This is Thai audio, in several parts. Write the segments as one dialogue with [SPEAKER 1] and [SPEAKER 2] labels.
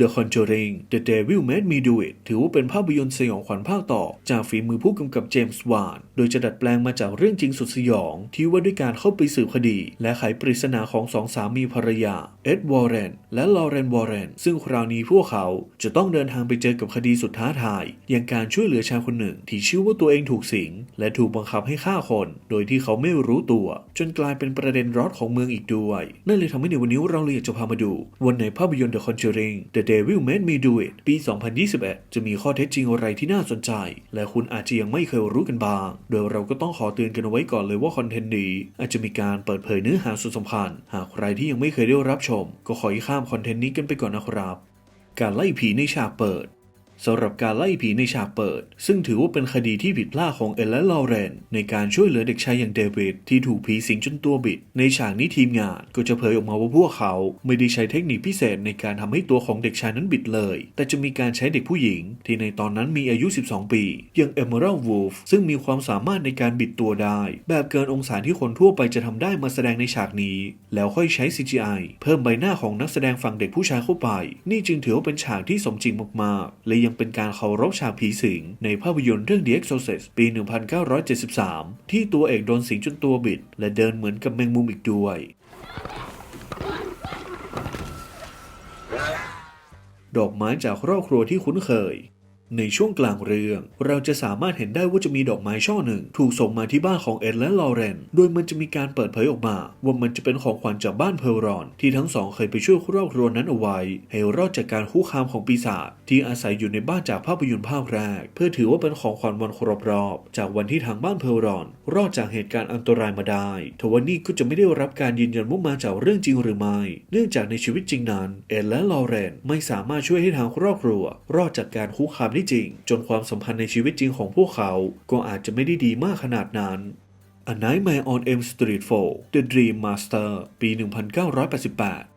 [SPEAKER 1] The Conjuring The Devil Made Me Do It ถือว่าเป็นภาพยนตร์สยองขวัญภาคต่อ จากฝีมือผู้กำกับเจมส์วาน โดยจะดัดแปลงมาจากเรื่องจริงสุดสยอง ที่ว่าด้วยการเข้าไปสืบคดี และไขปริศนาของสองสามีภรรยา เอ็ดวอร์เรนและลอเรนวอร์เรนซึ่งคราวนี้พวกเขาจะต้องเดินทางไปเจอกับคดีสุดท้าทาย อย่างการช่วยเหลือชายคนหนึ่ง ที่ชื่อว่าตัวเองถูกสิง และถูกบังคับให้ฆ่าคน โดยที่เขาไม่รู้ตัว จนกลายเป็นประเด็นร้อนของเมืองอีกด้วย นั่นเลยทำให้ในวันนี้เราเลยอยากจะพามาดูวันในภาพยนตร์ The Conjuring The Devil Made Me Do It ปี 2021 จะมีข้อเท็จจริงอะไรที่น่าสนใจ และคุณอาจจะยังไม่เคยรู้กันบ้าง โดยเราก็ต้องขอเตือนกันไว้ก่อนเลยว่าคอนเทนต์นี้อาจจะมีการเปิดเผยเนื้อหาสุดสำคัญ หากใครที่ยังไม่เคยได้รับชม ก็ขอให้ข้ามคอนเทนต์นี้กันไปก่อนนะครับ การไล่ผีในฉากเปิด สำหรับการไล่ผีในฉากเปิด ซึ่งถือว่าเป็นคดีที่ผิดพลาดของเอลและลอเรน ในการช่วยเหลือเด็กชายอย่างเดวิดที่ถูกผีสิงจนตัวบิด ในฉากนี้ทีมงานก็จะเผยออกมาว่าพวกเขาไม่ได้ใช้เทคนิคพิเศษในการทำให้ตัวของเด็กชายนั้นบิดเลย แต่จะมีการใช้เด็กผู้หญิง ที่ในตอนนั้นมีอายุ 12 ปี อย่างเอเมอรัลวูฟซึ่งมีความสามารถในการบิดตัวได้ แบบเกินองศาที่คนทั่วไปจะทำได้มาแสดงในฉากนี้ แล้วค่อยใช้ CGI เพิ่มใบหน้าของนักแสดงฝั่งเด็กผู้ชายเข้าไป นี่จึงถือว่าเป็นฉากที่สมจริงมากๆและยังเป็นการเคารพฉากผีสิง ในภาพยนตร์เรื่อง The Exorcist ปี 1973 ที่ตัวเอกโดนสิงจนตัวบิด และเดินเหมือนกับแมงมุมอีกด้วยดอกไม้จากครอบครัวที่คุ้นเคย ในช่วงกลางเรื่อง เราจะสามารถเห็นได้ว่าจะมีดอกไม้ช่อหนึ่ง ถูกส่งมาที่บ้านของเอ็ดและลอเรน โดยมันจะมีการเปิดเผยออกมา ว่ามันจะเป็นของขวัญจากบ้านเพลรอน ที่ทั้งสองเคยไปช่วยครอบครัวนั้นเอาไว้ ให้รอดจากการคุกคามของปีศาจที่อาศัยอยู่ในบ้านจากภาพยนตร์ภาคแรก เพื่อถือว่าเป็นของขวัญวันครบรอบ จากวันที่ทางบ้านเพลรอน รอดจากเหตุการณ์อันตรายมาได้ทว่านี่ก็จะไม่ได้รับการยืนยันว่ามาจากเรื่องจริงหรือไม่ เนื่องจากในชีวิตจริงนั้น เอ็ดและลอเรนไม่สามารถช่วยให้ทางครอบครัว รอดจากการคุกคามได้จริง จนความสัมพันธ์ในชีวิตจริงของพวกเขา ก็อาจจะไม่ได้ดีมากขนาดนั้น A Nightmare on Elm Street 4 The Dream Master ปี 1988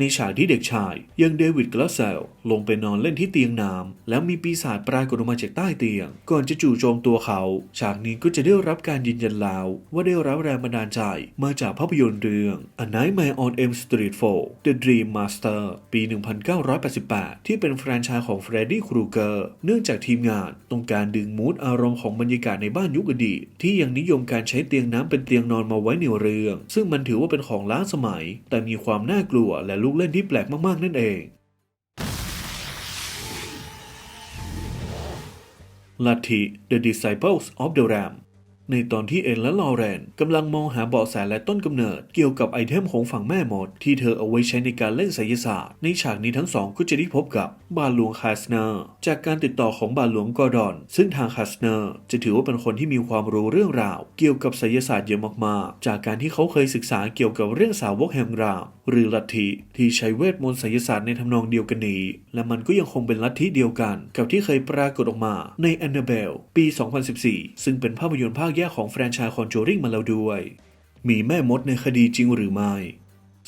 [SPEAKER 1] ในฉากที่เด็กชายยังเดวิดกลาเซลลงไปนอนเล่นที่เตียงน้ำแล้วมีปีศาจปรากฏออกมาจากใต้เตียง ก่อนจะจู่โจมตัวเขา ฉากนี้ก็จะได้รับการยืนยันแล้ว ว่าได้รับแรงบันดาลใจมาจากภาพยนตร์เรื่อง A Nightmare on Elm Street 4 The Dream Master ปี 1988 ที่เป็นแฟรนไชส์ของเฟรดดี้ครูเกอร์เนื่องจากทีมงานต้องการดึงมูดอารมณ์ของบรรยากาศในบ้านยุคอดีตที่ยังนิยมการใช้เตียงน้ำเป็นเตียงนอนมาไว้ในเรื่อง ซึ่งมันถือว่าเป็นของล้าสมัย แต่มีความน่ากลัวและลูกเล่นที่แปลกมากๆนั่นเอง ลัทธิ The Disciples of the Ram ในตอนที่เอ็นและลอเรนกำลังมองหาเบาะแสและต้นกำเนิด เกี่ยวกับไอเทมของฝั่งแม่มด ที่เธอเอาไว้ใช้ในการเล่นไสยศาสตร์ ในฉากนี้ทั้งสองก็จะได้พบกับบาหลวงคาสเนอร์จากการติดต่อของบาหลวงกอร์ดอน ซึ่งทางคาสเนอร์จะถือว่าเป็นคนที่มีความรู้เรื่องราว เกี่ยวกับไสยศาสตร์เยอะมากๆ จากการที่เขาเคยศึกษาเกี่ยวกับเรื่องสาวกแห่งรามหรือลัทธิที่ใช้เวทมนต์ไสยศาสตร์ในทำนองเดียวกันนี้ และมันก็ยังคงเป็นลัทธิเดียวกัน กับที่เคยปรากฏออกมาใน Annabelle ปี 2014 ซึ่งเป็นภาพยนตร์ภาคแยกของแฟรนไชส์คอนจูริงมาแล้วด้วย มีแม่มดในคดีจริงหรือไม่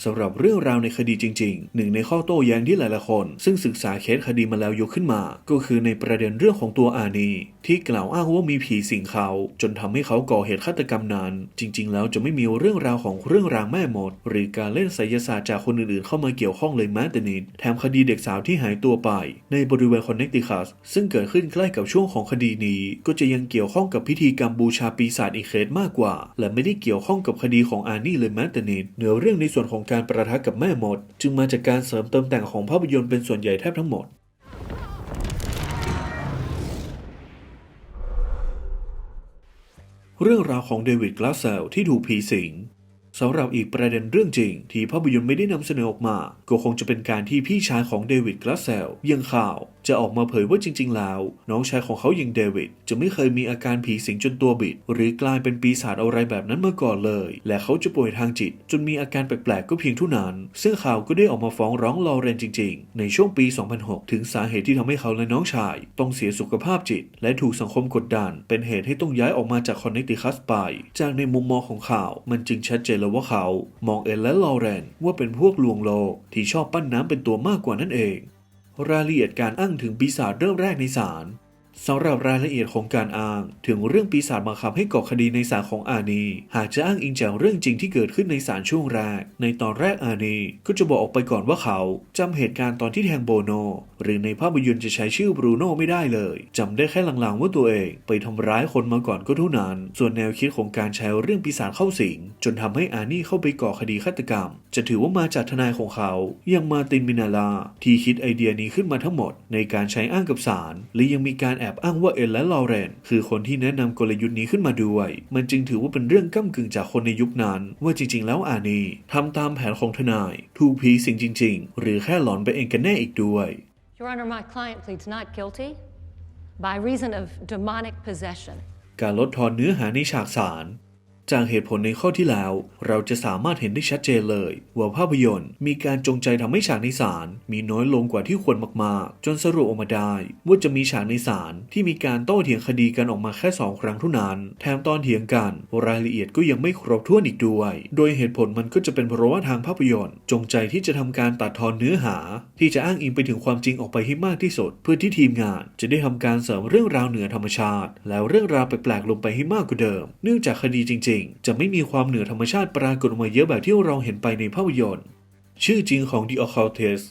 [SPEAKER 1] สำหรับเรื่องราวในคดีจริง ๆ หนึ่งในข้อโต้แย้งที่หลายๆคน ซึ่งศึกษาเคสคดีมาแล้วยกขึ้นมา ก็คือในประเด็นเรื่องของตัวอานีที่กล่าวอ้างว่ามีผีสิงเขา จนทำให้เขาก่อเหตุฆาตกรรมนั้น จริง ๆ แล้วจะไม่มีเรื่องราวของเรื่องรางแม่หมด หรือการเล่นไสยศาสตร์จากคนอื่นๆ เข้ามาเกี่ยวข้องเลยแม้แต่นิดแถมคดีเด็กสาวที่หายตัวไป ในบริเวณคอนเนคติคัสซึ่งเกิดขึ้นใกล้กับช่วงของคดีนี้ ก็จะยังเกี่ยวข้องกับพิธีกรรมบูชาปีศาจอีกเคสมากกว่า และไม่ได้เกี่ยวข้องกับคดีของอานี่เลยแม้แต่นิดเนื้อเรื่องในส่วนของการประทะกับแม่มด จึงมาจากการเสริมเติมแต่งของภาพยนตร์เป็นส่วนใหญ่แทบทั้งหมด เรื่องราวของเดวิดกลาสเซลที่ถูกผีสิงสำหรับอีกประเด็นเรื่องจริง ที่ภาพยนตร์ไม่ได้นำเสนอออกมา ก็คงจะเป็นการที่พี่ชายของเดวิดกลาสเซลยังข่าวจะออกมาเผยว่าจริง ๆ แล้ว น้องชายของเขาอย่างเดวิดจะไม่เคยมีอาการผีสิงจนตัวบิด หรือกลายเป็นปีศาจอะไรแบบนั้นมาก่อนเลย และเขาจะป่วยทางจิต จนมีอาการแปลกๆก็เพียงเท่านั้น ซึ่งข่าวก็ได้ออกมาฟ้องร้องลอเรนจริง ๆ ในช่วงปี 2006 ถึงสาเหตุที่ทำให้เขาและน้องชาย ต้องเสียสุขภาพจิต และถูกสังคมกดดัน เป็นเหตุให้ต้องย้ายออกมาจากคอนเนคติคัสไป จากในมุมมองของข่าว มันจึงชัดเจนแล้วว่าเขา มองเอ็นและลอเรนว่าเป็นพวกลวงโลกที่ชอบปั้นน้ำเป็นตัวมากกว่านั่นเอง รายละเอียดการอ้างถึงปีศาจเริ่มแรกในศาลสำหรับรายละเอียดของการอ้างถึงเรื่องปีศาจบังคับให้ก่อคดีในศาลของอานีหากจะอ้างอิงจากเรื่องจริงที่เกิดขึ้นในศาลช่วงแรก ในตอนแรกอานีก็จะบอกออกไปก่อนว่าเขาจำเหตุการณ์ตอนที่แทงโบโน หรือในภาพยนตร์จะใช้ชื่อบรูโน่ไม่ได้เลยจำได้แค่ลางๆว่าตัวเอง ไปทำร้ายคนมาก่อนก็เท่านั้น ส่วนแนวคิดของการใช้เรื่องปีศาจเข้าสิง จนทำให้อานี่เข้าไปก่อคดีฆาตกรรม จะถือว่ามาจากทนายของเขาอย่างมาตินมินาลา ที่คิดไอเดียนี้ขึ้นมาทั้งหมด ในการใช้อ้างกับศาลและยังมีการแอบอ้างว่าเอ็นและลอเรนคือคนที่แนะนำกลยุทธ์นี้ขึ้นมาด้วย มันจึงถือว่าเป็นเรื่องก้ากึ่งจากคนในยุคนั้น ว่าจริง ๆ แล้วอานีทำตามแผนของทนายถูกผีสิงจริง ๆ หรือแค่หลอนไปเองกันแน่อีกด้วย
[SPEAKER 2] Your Honor, my client pleads not guilty by reason of demonic possession.
[SPEAKER 1] การลดทอนเนื้อหาในฉากสาร จากเหตุผลในข้อที่แล้ว เราจะสามารถเห็นได้ชัดเจนเลย ว่าภาพยนตร์ มีการจงใจทำให้ฉากในศาลมีน้อยลงกว่าที่ควรมากๆ จนสรุปออกมาได้ว่าจะมีฉากในศาลที่มีการโต้เถียงคดีกันออกมาแค่สองครั้งเท่านั้น แถมตอนเถียงกันรายละเอียดก็ยังไม่ครบถ้วนอีกด้วย โดยเหตุผลมันก็จะเป็นเพราะว่าทางภาพยนตร์ จงใจที่จะทำการตัดทอนเนื้อหา ที่จะอ้างอิงไปถึงความจริงออกไปให้มากที่สุด เพื่อที่ทีมงาน จะได้ทำการเสริมเรื่องราวเหนือธรรมชาติ แล้วเรื่องราวแปลกๆลงไปให้มากกว่าเดิม เนื่องจากคดีจริงๆจะไม่มีความเหนือธรรมชาติปรากฏออกมาเยอะแบบที่เราเห็นไปในภาพยนตร์ ชื่อจริงของ The Occultist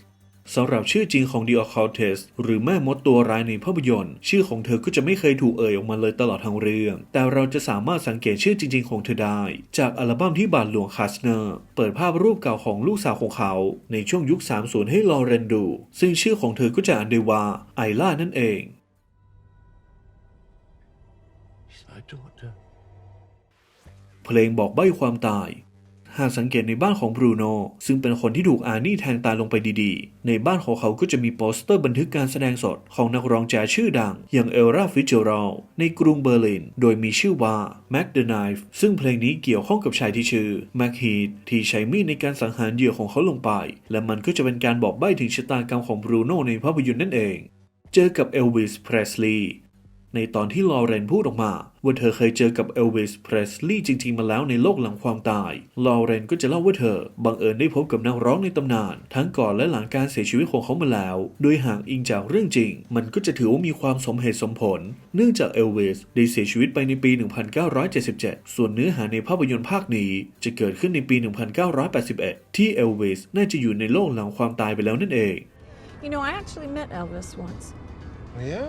[SPEAKER 1] สำหรับชื่อจริงของ The Occultist หรือแม่มดตัวร้ายในภาพยนตร์ ชื่อของเธอก็จะไม่เคยถูกเอ่ยออกมาเลยตลอดทั้งเรื่อง แต่เราจะสามารถสังเกตชื่อจริง ๆ ของเธอได้ จากอัลบั้มที่บาทหลวงคาสเนอร์ เปิดภาพรูปเก่าของลูกสาวของเขา ในช่วงยุค 30 ให้ลอเรนดู ซึ่งชื่อของเธอก็จะอ่านได้ว่าไอล่านั่นเอง
[SPEAKER 3] She's my daughter.
[SPEAKER 1] เพลงบอกใบ้ความตาย หากสังเกตในบ้านของบรูโนซึ่งเป็นคนที่ถูกอานี่แทงตายลงไปดีๆ ในบ้านของเขาก็จะมีโปสเตอร์บันทึกการแสดงสดของนักร้องแจ๊ชื่อดัง อย่างเอลราฟิเจอรัลในกรุงเบอร์ลิน โดยมีชื่อว่า Mac the Knife ซึ่งเพลงนี้เกี่ยวข้องกับชายที่ชื่อ Mac Heat ที่ใช้มีดในการสังหารเหยื่อของเขาลงไป และมันก็จะเป็นการบอกใบ้ถึงชะตากรรมของบรูโนในภาพยนตร์นั่นเอง เจอกับเอลวิสเพรสลีย์ ในตอนที่ลอเรนพูดออกมา ว่าเธอเคยเจอกับเอลวิสเพรสลีย์จริง ๆ มาแล้วในโลกหลังความตาย ลอเรนก็จะเล่าว่าเธอ บังเอิญได้พบกับนักร้องในตำนาน ทั้งก่อนและหลังการเสียชีวิตของเขามาแล้ว โดยหากอิงจากเรื่องจริง มันก็จะถือว่ามีความสมเหตุสมผล เนื่องจากเอลวิสได้เสียชีวิตไปในปี 1977 ส่วนเนื้อหาในภาพยนตร์ภาคนี้ จะเกิดขึ้นในปี 1981 ที่เอลวิสน่าจะอยู่ในโลกหลังความตายไปแล้วนั่นเอง
[SPEAKER 4] You know, I actually met Elvis once.
[SPEAKER 3] Oh, yeah?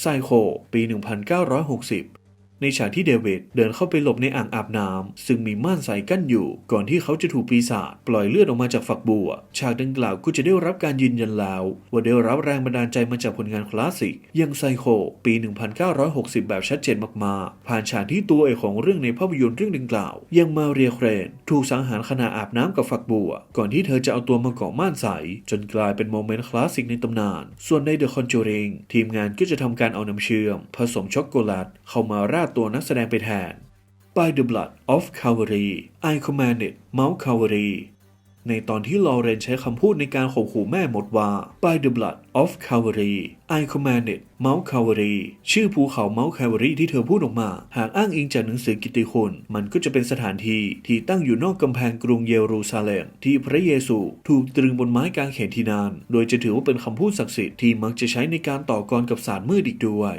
[SPEAKER 1] ไซโค ปี 1960 ในฉากที่เดวิดเดินเข้าไปหลบในอ่างอาบน้ำซึ่งมีม่านใสกั้นอยู่ ก่อนที่เขาจะถูกปีศาจปล่อยเลือดออกมาจากฝักบัว ฉากดังกล่าวก็จะได้รับการยืนยันแล้ว ว่าได้รับแรงบันดาลใจมาจากผลงานคลาสสิกอย่างไซโค ปี 1960 แบบชัดเจนมากๆ ผ่านฉากที่ตัวเอกของเรื่องในภาพยนตร์เรื่องดังกล่าว ยังมาเรียเครน ถูกสังหารขณะอาบน้ำกับฝักบัว ก่อนที่เธอจะเอาตัวมาเกาะม่านใส จนกลายเป็นโมเมนต์คลาสสิกในตำนาน ส่วนใน The Conjuring ทีมงานก็จะทำการเอาน้ำเชื่อม ผสมช็อกโกแลตเข้ามาราดตัวนักแสดงไปแทน By the blood of Calvary I commanded Mount Calvary ในตอนที่ลอเรนใช้คำพูดในการข่มขู่แม่หมดว่า By the blood of Calvary I commanded Mount Calvary ชื่อภูเขา Mount Calvary ที่เธอพูดออกมา หากอ้างอิงจากหนังสือกิตติคุณ มันก็จะเป็นสถานที่ที่ตั้งอยู่นอกกำแพงกรุงเยรูซาเล็ม ที่พระเยซูถูกตรึงบนไม้กางเขนที่นาน โดยจะถือว่าเป็นคำพูดศักดิ์สิทธิ์ที่มักจะใช้ในการต่อกรกับศาสตร์มืดอีกด้วย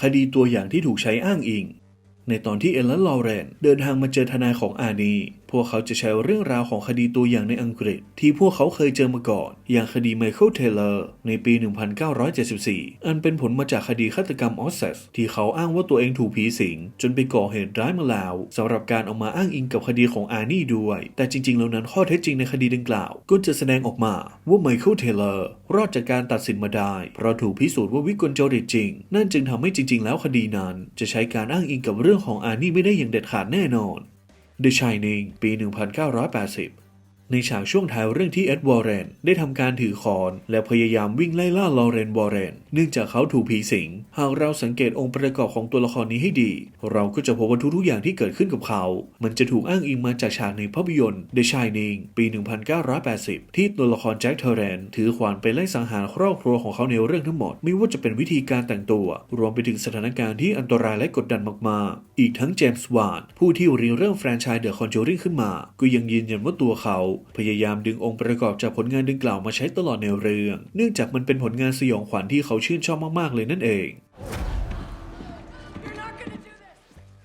[SPEAKER 1] คดีตัวอย่างที่ถูกใช้อ้างอิง ในตอนที่เอลและลอเรนเดินทางมาเจอทนายของอานี พวกเขาจะใช้เรื่องราวของคดีตัวอย่างในอังกฤษ ที่พวกเขาเคยเจอมาก่อน อย่างคดีไมเคิลเทเลอร์ในปี 1974 อันเป็นผลมาจากคดีฆาตกรรมออสเซสที่เขาอ้างว่าตัวเองถูกผีสิง จนไปก่อเหตุร้ายมาแล้วสำหรับการเอามาอ้างอิงกับคดีของอานี่ด้วย แต่จริงๆ แล้วนั้นข้อเท็จจริงในคดีดังกล่าว ก็จะแสดงออกมาว่าไมเคิลเทเลอร์รอดจากการตัดสินมาได้ เพราะถูกพิสูจน์ว่าวิกลจริตจริง นั่นจึงทำให้จริง ๆ แล้วคดีนั้น จะใช้การอ้างอิงกับเรื่องของอานี่ไม่ได้อย่างเด็ดขาดแน่นอน The Shining ปี 1980 ในฉากช่วงท้ายเรื่องที่เอ็ดวอร์เรนได้ทำการถือคอน และพยายามวิ่งไล่ล่าลอเรนวอร์เรนเนื่องจากเขาถูกผีสิง หากเราสังเกตองค์ประกอบของตัวละครนี้ให้ดี เราก็จะพบว่าทุกๆอย่างที่เกิดขึ้นกับเขา มันจะถูกอ้างอิงมาจากฉากในภาพยนตร์ The Shining ปี 1980 ที่ตัวละครแจ็คเทอร์แรนถือขวานไปไล่สังหารครอบครัวของเขาในเรื่องทั้งหมด ไม่ว่าจะเป็นวิธีการแต่งตัว รวมไปถึงสถานการณ์ที่อันตรายและกดดันมากๆ อีกทั้งเจมส์วานผู้ที่ริเริ่มแฟรนไชส์เดอะคอนจูริงขึ้นมา ก็ยังยืนยันว่าตัวเขาพยายามดึงองค์ประกอบจากผลงานดังกล่าวมาใช้ตลอดแนวเรื่อง เนื่องจากมันเป็นผลงานสยองขวัญที่เขาชื่นชอบมากๆเลยนั่นเอง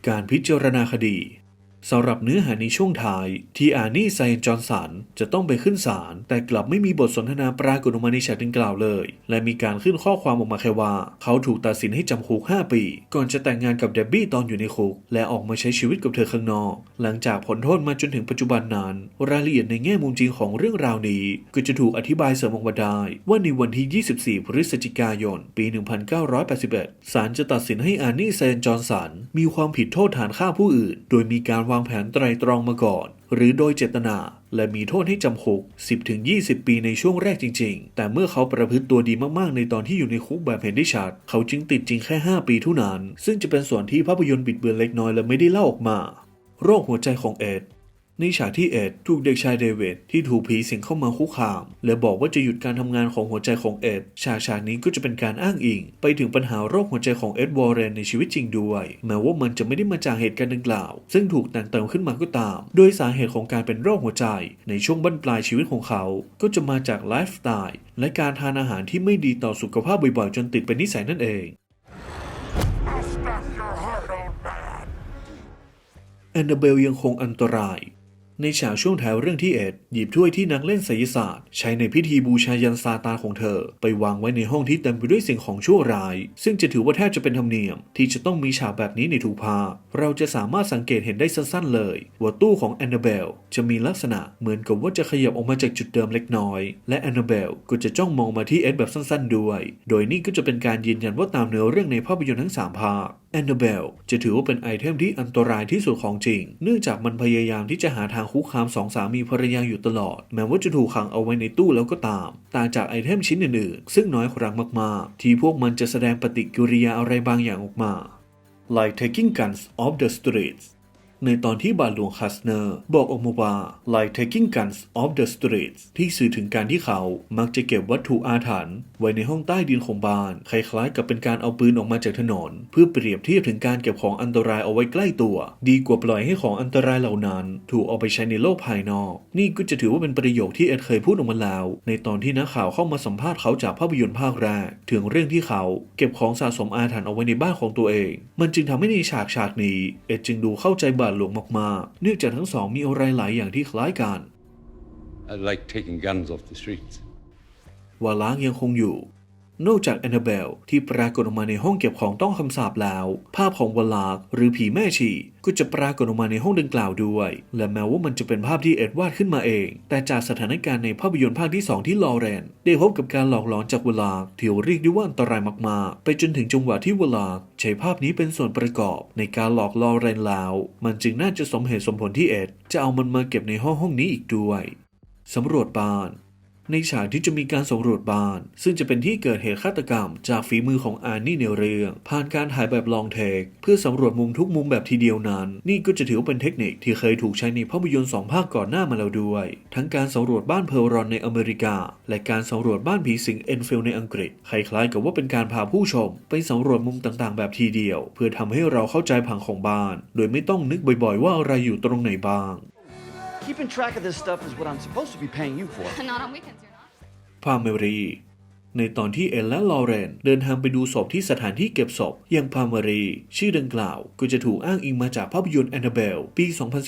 [SPEAKER 1] การพิจารณาคดี สำหรับเนื้อหาในช่วงท้ายที่อานี่ไซน์จอห์นสันจะต้องไปขึ้นศาลแต่กลับไม่มีบทสนทนาปรากฏออกมาในฉากดังกล่าวเลย และมีการขึ้นข้อความออกมาแค่ว่า เขาถูกตัดสินให้จำคุก 5 ปี ก่อนจะแต่งงานกับเดบบี้ตอนอยู่ในคุก และออกมาใช้ชีวิตกับเธอข้างนอก หลังจากผลโทษมาจนถึงปัจจุบันนั้น รายละเอียดในแง่มุมจริงของเรื่องราวนี้ ก็จะถูกอธิบายเสริมออกมาได้ ว่าในวันที่ 24 พฤศจิกายน ปี 1981ศาลจะตัดสินให้อานี่เซน์จอห์นสันมีความผิดโทษฐานฆ่าผู้อื่น โดยมีการวางางแผนไตรตรองมาก่อน หรือโดยเจตนา และมีโทษให้จำคุก 10-20 ปีในช่วงแรกจริง ๆ แต่เมื่อเขาประพฤติตัวดีมากๆ ในตอนที่อยู่ในคุกแบบเห็นได้ชัด เขาจึงติดจริงแค่ 5 ปีเท่านั้น ซึ่งจะเป็นส่วนที่ภาพยนตร์บิดเบือนเล็กน้อยและไม่ได้เล่าออกมา โรคหัวใจของเอ็ด ในฉากที่เอ็ดถูกเด็กชายเดวิดที่ถูกผีสิงเข้ามาคุกคาม และบอกว่าจะหยุดการทำงานของหัวใจของเอ็ดฉากฉากนี้ก็จะเป็นการอ้างอิง ไปถึงปัญหาโรคหัวใจของเอ็ดวอร์เรนในชีวิตจริงด้วย แม้ว่ามันจะไม่ได้มาจากเหตุการณ์ดังกล่าว ซึ่งถูกแต่งเติมขึ้นมาก็ตาม โดยสาเหตุของการเป็นโรคหัวใจ ในช่วงบั้นปลายชีวิตของเขา ก็จะมาจากไลฟ์สไตล์และการทานอาหารที่ไม่ดีต่อสุขภาพบ่อยๆจนติดเป็นนิสัยนั่นเองแอนนาเบลยังคงอันตราย ในฉากช่วงท้ายเรื่องที่เอ็ดหยิบถ้วยที่นักเล่นไสยศาสตร์ ใช้ในพิธีบูชายันซาตานของเธอ ไปวางไว้ในห้องที่เต็มไปด้วยสิ่งของชั่วร้าย ซึ่งจะถือว่าแทบจะเป็นธรรมเนียม ที่จะต้องมีฉากแบบนี้ในทุกภาคเราจะสามารถสังเกตเห็นได้สั้นๆเลย ว่าตู้ของแอนนาเบลจะมีลักษณะเหมือนกับว่าจะขยับออกมาจากจุดเดิมเล็กน้อย และแอนนาเบลก็จะจ้องมองมาที่เอ็ดแบบสั้นๆ ด้วย โดยนี่ก็จะเป็นการยืนยันว่าตามเนื้อเรื่องในภาพยนตร์ทั้งสามภาค แอนนาเบลจะถือว่าเป็นไอเทมที่อันตรายที่สุดของจริง เนื่องจากมันพยายามที่จะหาทางคุกคามสองสามีภรรยาอยู่ตลอด แม้ว่าจะถูกขังเอาไว้ในตู้แล้วก็ตาม ต่างจากไอเทมชิ้นอื่นๆ ซึ่งน้อยครั้งมากๆ ที่พวกมันจะแสดงปฏิกิริยาอะไรบางอย่างออกมา like taking guns off the streets ในตอนที่บาทหลวงคัสเนอร์บอกออกมาว่า like taking guns off the streets ที่สื่อถึงการที่เขามักจะเก็บวัตถุอาถรรพ์ไว้ในห้องใต้ดินของบ้าน คล้ายๆกับเป็นการเอาปืนออกมาจากถนน เพื่อเปรียบเทียบถึงการเก็บของอันตรายเอาไว้ใกล้ตัว ดีกว่าปล่อยให้ของอันตรายเหล่านั้น ถูกเอาไปใช้ในโลกภายนอก นี่ก็จะถือว่าเป็นประโยคที่เอ็ดเคยพูดออกมาแล้ว ในตอนที่นักข่าวเข้ามาสัมภาษณ์เขาจากภาพยนตร์ภาคแรกถึงเรื่องที่เขาเก็บของสะสมอาถรรพ์เอาไว้ในบ้านของตัวเอง มันจึงทำให้ในฉากฉากนี้เอ็ดจึงดูเข้าใจบาทหลวงมากๆ เนื่องจากทั้งสองมีอะไรหลายอย่างที่คล้ายกัน
[SPEAKER 5] I like taking guns off the streets.
[SPEAKER 1] วาลากยังคงอยู่ นอกจากแอนนาเบลที่ปรากฏออกมาในห้องเก็บของต้องคำสาปแล้ว ภาพของวาลากหรือผีแม่ชีก็จะปรากฏออกมาในห้องดังกล่าวด้วย และแม้ว่ามันจะเป็นภาพที่เอ็ดวาดขึ้นมาเอง แต่จากสถานการณ์ในภาพยนตร์ภาคที่ 2 ที่ลอเรน ได้พบกับการหลอกหลอนจากวลากที่เรียกได้ว่าอันตรายมากๆ ไปจนถึงจังหวะที่วาลากใช้ภาพนี้เป็นส่วนประกอบในการหลอกลอเรนแล้ว มันจึงน่าจะสมเหตุสมผลที่เอ็ดจะเอามันมาเก็บในห้องห้องนี้อีกด้วยสำรวจบ้าน ในฉากที่จะมีการสำรวจบ้าน ซึ่งจะเป็นที่เกิดเหตุฆาตกรรม จากฝีมือของอานี่ในเรื่อง ผ่านการถ่ายแบบลองเทค เพื่อสำรวจมุมทุกมุมแบบทีเดียวนั้น นี่ก็จะถือว่าเป็นเทคนิคที่เคยถูกใช้ในภาพยนตร์สองภาคก่อนหน้ามาแล้วด้วย ทั้งการสำรวจบ้านเพลรอนในอเมริกา และการสำรวจบ้านผีสิงเอ็นฟิลในอังกฤษคล้ายๆกับว่าเป็นการพาผู้ชม ไปสำรวจมุมต่างๆ แบบทีเดียว เพื่อทำให้เราเข้าใจผังของบ้าน โดยไม่ต้องนึกบ่อยๆ ว่าอะไรอยู่ตรงไหนบ้าง
[SPEAKER 6] Keeping track of this stuff is what I'm supposed to be paying you for.
[SPEAKER 4] Not on weekends, you're not.
[SPEAKER 1] พาเมรีในตอนที่เอลและลอเรนเดินทางไปดูศพที่สถานที่เก็บศพอย่างพาเมรีชื่อดังกล่าวก็จะถูกอ้างอิงมาจากภาพยนตร์แอนนาเบล ปี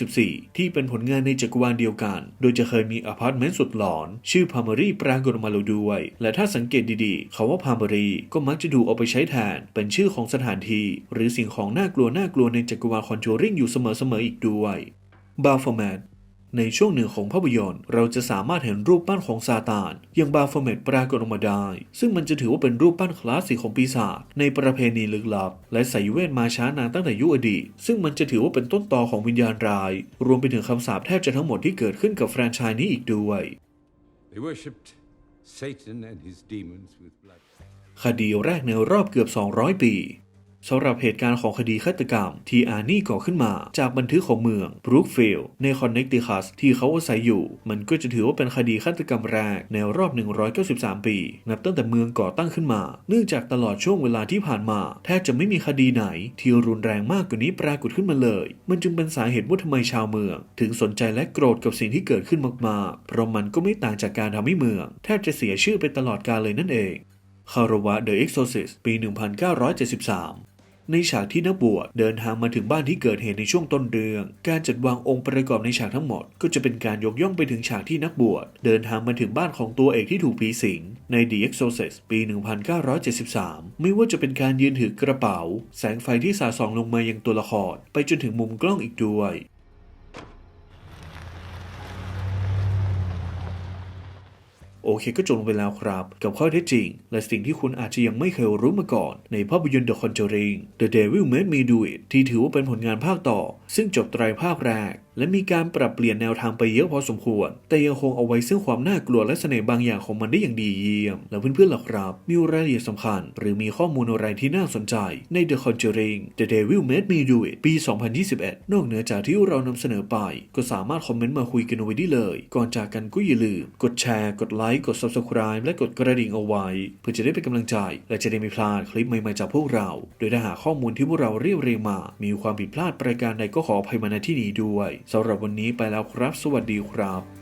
[SPEAKER 1] 2014 ที่เป็นผลงานในจักรวาลเดียวกัน โดยจะเคยมีอพาร์ตเมนต์สุดหลอน ชื่อพาเมรีปรากฏออกมาแล้วด้วย และถ้าสังเกตดีๆคาว่าพาเมรีก็มักจะถูกเอาไปใช้แทน เป็นชื่อของสถานที่ หรือสิ่งของน่ากลัวน่ากลัวในจักรวาลคอนโจริงอยู่เสมอๆอีกด้วยบาฟอร์แมต ในช่วงหนึ่งของภาพยนตร์ เราจะสามารถเห็นรูปปั้นของซาตานอย่างบาฟอร์เมตปรากฏออกมาได้ ซึ่งมันจะถือว่าเป็นรูปปั้นคลาสสิกของปีศาจในประเพณีลึกลับ และสายเวทมาช้านานตั้งแต่ยุคอดีต ซึ่งมันจะถือว่าเป็นต้นตอของวิญญาณร้าย รวมไปถึงคำสาปแทบจะทั้งหมดที่เกิดขึ้นกับแฟรนไชส์นี้อีกด้วย
[SPEAKER 5] They worshipped Satan and his demons with blood.
[SPEAKER 1] คดีแรกในรอบเกือบ 200 ปี สำหรับเหตุการณ์ของคดีฆาตกรรม ที่อานี่ก่อขึ้นมาจากบันทึกของเมืองบรูคฟิลด์ในคอนเน c ติคัสที่เขาอาศัยอยู่ มันก็จะถือว่าเป็นคดีฆาตกรรมแรกในรอบ 193 ปี นับตั้งแต่เมืองก่อตั้งขึ้นมา เนื่องจากตลอดช่วงเวลาที่ผ่านมาแทบจะไม่มีคดีไหน ที่รุนแรงมากกว่านี้ปรากฏขึ้นมาเลย มันจึงเป็นสาเหตุว่าทำไมชาวเมือง ถึงสนใจและโกรธกับสิ่งที่เกิดขึ้นมากๆ เพราะมันก็ไม่ต่างจากการทำให้เมือง แทบจะเสียชื่อไปตลอดกาลเลยนั่นเองคารวะ The Exorcist ปี 1973 ในฉากที่นักบวชเดินทางมาถึงบ้านที่เกิดเหตุในช่วงต้นเรื่อง การจัดวางองค์ประกอบในฉากทั้งหมด ก็จะเป็นการยกย่องไปถึงฉากที่นักบวชเดินทางมาถึงบ้านของตัวเอกที่ถูกผีสิงใน The Exorcist ปี 1973 ไม่ว่าจะเป็นการยืนถือกระเป๋า แสงไฟที่สาดส่องลงมายังตัวละคร ไปจนถึงมุมกล้องอีกด้วย โอเคก็จบลงไปแล้วครับ กับข้อเท็จจริง และสิ่งที่คุณอาจจะยังไม่เคยรู้มาก่อน ในภาพยนตร์ The Conjuring The Devil Made Me Do It ที่ถือว่าเป็นผลงานภาคต่อ ซึ่งจบไตรภาคแรก และมีการปรับเปลี่ยนแนวทางไปเยอะพอสมควร แต่ยังคงเอาไว้ซึ่งความน่ากลัวและเสน่ห์บางอย่างของมันได้อย่างดีเยี่ยม แล้วเพื่อนๆล่ะครับ มีรายละเอียดสำคัญ หรือมีข้อมูลอะไรที่น่าสนใจ ใน The Conjuring The Devil Made Me Do It ปี 2021 นอกเหนือจากที่เรานำเสนอไป ก็สามารถคอมเมนต์มาคุยกันไว้ได้เลย ก่อนจากกันก็อย่าลืมกดแชร์กดไลค์ค์กด Subscribe และกดกระดิ่งเอาไว้ เพื่อจะได้เป็นกำลังใจ และจะได้ไม่พลาดคลิปใหม่ๆจากพวกเรา โดยถ้าหากข้อมูลที่พวกเราเรียบเรียงมา มีความผิดพลาดประการใดก็ขออภัยมาณที่นี้ด้วยสำหรับวันนี้ไปแล้วครับ สวัสดีครับ